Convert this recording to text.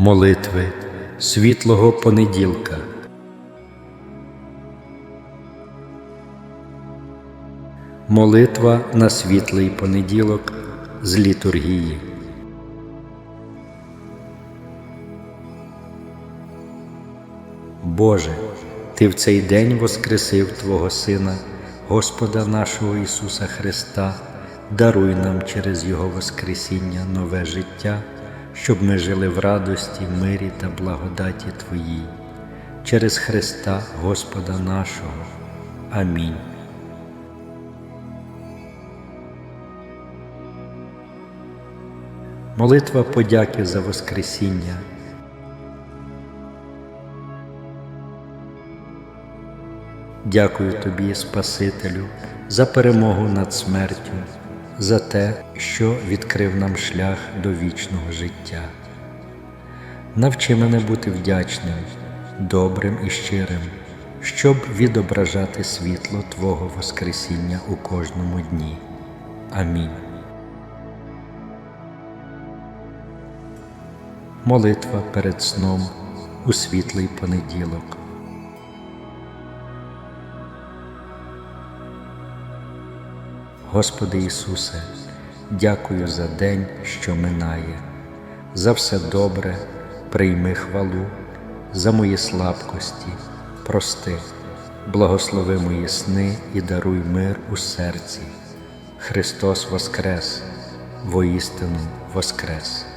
Молитви світлого понеділка. Молитва на світлий понеділок з літургії. Боже, Ти в цей день воскресив Твого Сина, Господа нашого Ісуса Христа, даруй нам через Його Воскресіння нове життя, щоб ми жили в радості, мирі та благодаті Твоїй, через Христа Господа нашого. Амінь. Молитва подяки за Воскресіння. Дякую тобі, Спасителю, за перемогу над смертю, за те, що відкрив нам шлях до вічного життя. Навчи мене бути вдячним, добрим і щирим, щоб відображати світло Твого Воскресіння у кожному дні. Амінь. Молитва перед сном у світлий понеділок. Господи Ісусе, дякую за день, що минає, за все добре, прийми хвалу, за мої слабкості, прости, благослови мої сни і даруй мир у серці. Христос Воскрес, воістину Воскрес.